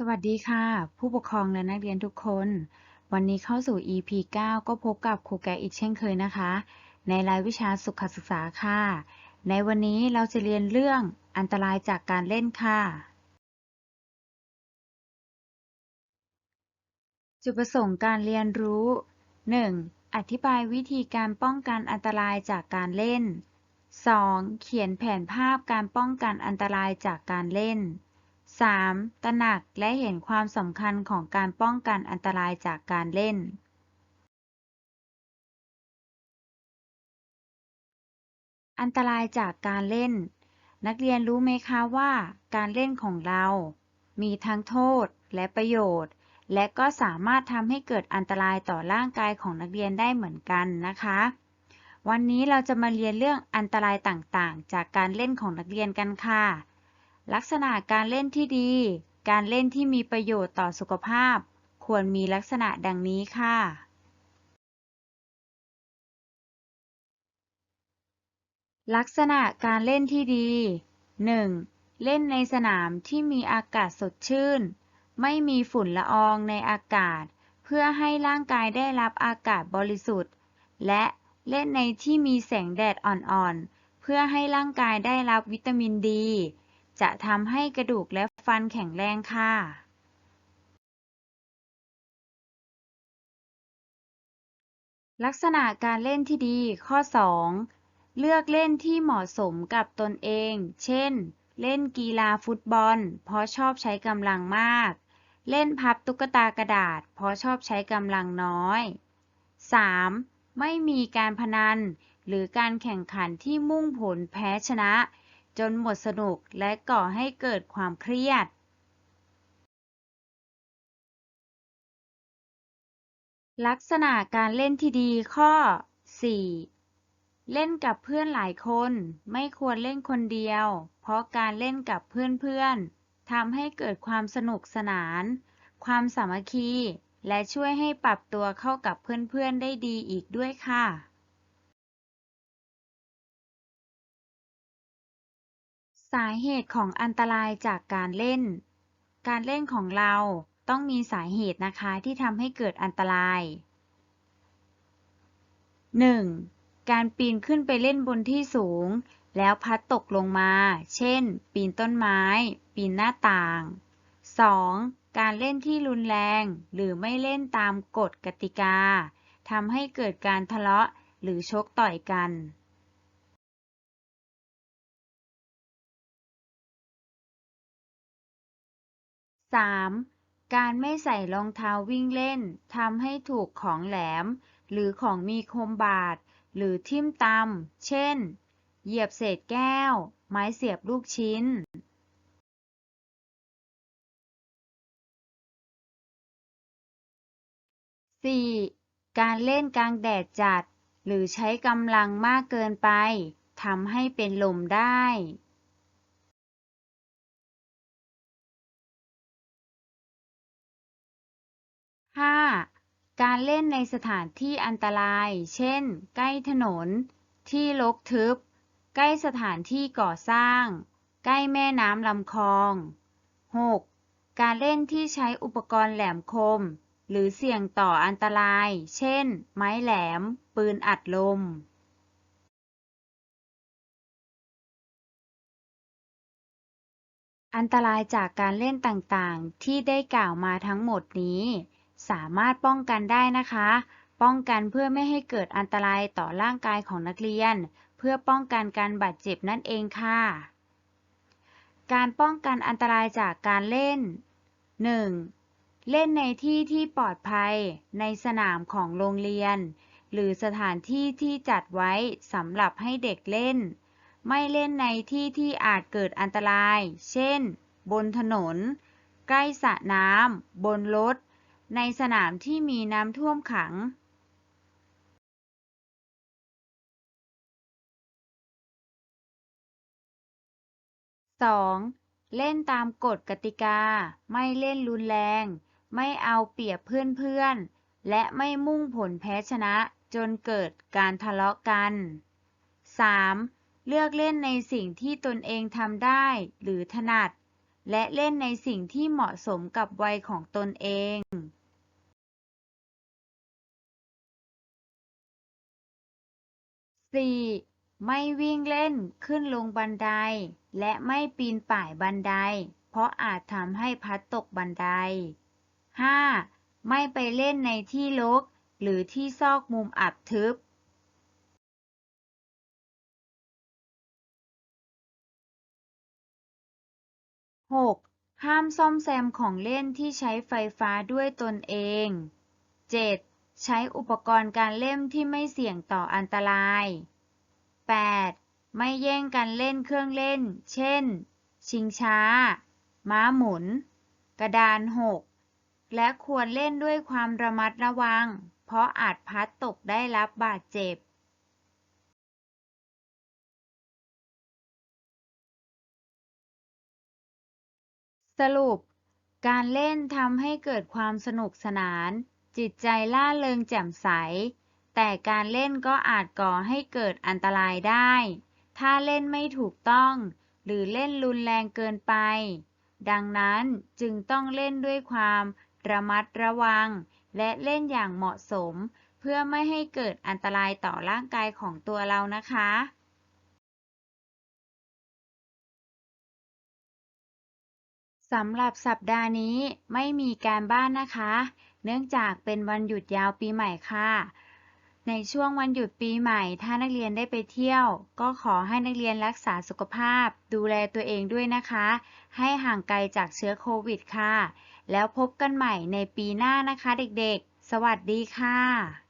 สวัสดีค่ะ ผู้ปกครองและนักเรียนทุกคน วันนี้เข้าสู่ EP 9 ก็พบกับครูแกอีกเช่นเคยนะคะ ในรายวิชาสุขศึกษาค่ะ ในวันนี้เราจะเรียนเรื่องอันตรายจากการเล่นค่ะ จุดประสงค์การเรียนรู้ 1. อธิบายวิธีการป้องกันอันตรายจากการเล่น 2. เขียนแผนภาพการป้องกันอันตรายจากการเล่น 3. ตระหนักและเห็นความสำคัญของการป้องกันอันตรายจากการเล่นอันตรายจากการเล่น นักเรียนรู้ไหมคะว่าการเล่นของเรา มีทั้งโทษและประโยชน์ และก็สามารถทำให้เกิดอันตรายต่อร่างกายของนักเรียนได้เหมือนกันนะคะ วันนี้เราจะมาเรียนเรื่องอันตรายต่างๆ จากการเล่นของนักเรียนกันค่ะ ลักษณะการเล่นที่ดี การเล่นที่มีประโยชน์ต่อสุขภาพ ควรมีลักษณะดังนี้ค่ะ ลักษณะการเล่นที่ดี 1. เล่นในสนามที่มีอากาศสดชื่น ไม่มีฝุ่นละอองในอากาศ เพื่อให้ร่างกายได้รับอากาศบริสุทธิ์ และเล่นในที่มีแสงแดดอ่อนๆ เพื่อให้ร่างกายได้รับวิตามินดี จะทำให้กระดูกและฟันแข็งแรงค่ะลักษณะการเล่นที่ดีข้อ 2 เลือกเล่นที่เหมาะสมกับตนเอง เช่น เล่นกีฬาฟุตบอล เพราะชอบใช้กำลังมาก เล่นพับตุ๊กตากระดาษ เพราะชอบใช้กำลังน้อย 3. ไม่มีการพนัน หรือการแข่งขันที่มุ่งผลแพ้ชนะ จนหมดสนุกและก่อให้เกิดความเครียดลักษณะการเล่นที่ดีข้อ 4 เล่นกับเพื่อนหลายคน ไม่ควรเล่นคนเดียว เพราะการเล่นกับเพื่อนๆทำให้เกิดความสนุกสนาน ความสามัคคี และช่วยให้ปรับตัวเข้ากับเพื่อนๆได้ดีอีกด้วยค่ะ สาเหตุของอันตรายจากการเล่น การเล่นของเราต้องมีสาเหตุนะคะที่ทำให้เกิดอันตราย 1. การปีนขึ้นไปเล่นบนที่สูง แล้วพัดตกลงมา เช่น ปีนต้นไม้ ปีนหน้าต่าง 2. การเล่นที่รุนแรง หรือไม่เล่นตามกฎกติกาทำให้เกิดการทะเลาะหรือชกต่อยกัน 3. การไม่ใส่รองเท้าวิ่งเล่นทำให้ถูกของแหลม หรือของมีคมบาด หรือทิ่มตำเช่น เหยียบเศษแก้ว ไม้เสียบลูกชิ้น 4. การเล่นกลางแดดจัด หรือใช้กำลังมากเกินไปทำให้เป็นลมได้ 5. การเล่นในสถานที่อันตราย เช่น ใกล้ถนน ที่รกทึบ ใกล้สถานที่ก่อสร้าง ใกล้แม่น้ำลำคลอง 6. การเล่นที่ใช้อุปกรณ์แหลมคม หรือเสี่ยงต่ออันตราย เช่น ไม้แหลม ปืนอัดลมอันตรายจากการเล่นต่างๆ ที่ได้กล่าวมาทั้งหมดนี้ สามารถป้องกันได้นะคะ ป้องกันเพื่อไม่ให้เกิดอันตรายต่อร่างกายของนักเรียน เพื่อป้องกันการบาดเจ็บนั่นเองค่ะ การป้องกันอันตรายจากการเล่น 1. เล่นในที่ที่ปลอดภัย ในสนามของโรงเรียน หรือสถานที่ที่จัดไว้สำหรับให้เด็กเล่น ไม่เล่นในที่ที่อาจเกิดอันตราย เช่น บนถนน ใกล้สระน้ำ บนรถ ในสนามที่มีน้ำท่วมขัง 2. เล่นตามกฎกติกา ไม่เล่นรุนแรง ไม่เอาเปรียบเพื่อนๆ และไม่มุ่งผลแพ้ชนะจนเกิดการทะเลาะกัน 3. เลือกเล่นในสิ่งที่ตนเองทำได้หรือถนัด และเล่นในสิ่งที่เหมาะสมกับวัยของตนเอง 4. ไม่วิ่งเล่นขึ้นลงบันได และไม่ปีนป่ายบันได เพราะอาจทำให้พัดตกบันได 5. ไม่ไปเล่นในที่รกหรือที่ซอกมุมอับทึบ 6. ห้ามซ่อมแซมของเล่นที่ใช้ไฟฟ้าด้วยตนเอง 7. ใช้อุปกรณ์การเล่นที่ไม่เสี่ยงต่ออันตราย 8. ไม่แย่งกันเล่นเครื่องเล่น เช่น ชิงช้า ม้าหมุน กระดานหก และควรเล่นด้วยความระมัดระวัง เพราะอาจพัดตกได้รับบาดเจ็บ สรุป การเล่นทำให้เกิดความสนุกสนาน จิตใจล่าเริงแจ่มใส แต่การเล่นก็อาจก่อให้เกิดอันตรายได้ ถ้าเล่นไม่ถูกต้อง หรือเล่นรุนแรงเกินไป ดังนั้นจึงต้องเล่นด้วยความระมัดระวัง และเล่นอย่างเหมาะสม เพื่อไม่ให้เกิดอันตรายต่อร่างกายของตัวเรานะคะ สำหรับสัปดาห์นี้ไม่มีการบ้านนะคะ เนื่องจากเป็นวันหยุดยาวปีใหม่ค่ะ ในช่วงวันหยุดปีใหม่ ถ้านักเรียนได้ไปเที่ยว ก็ขอให้นักเรียนรักษาสุขภาพ ดูแลตัวเองด้วยนะคะ ให้ห่างไกลจากเชื้อโควิดค่ะ แล้วพบกันใหม่ในปีหน้านะคะเด็กๆ สวัสดีค่ะ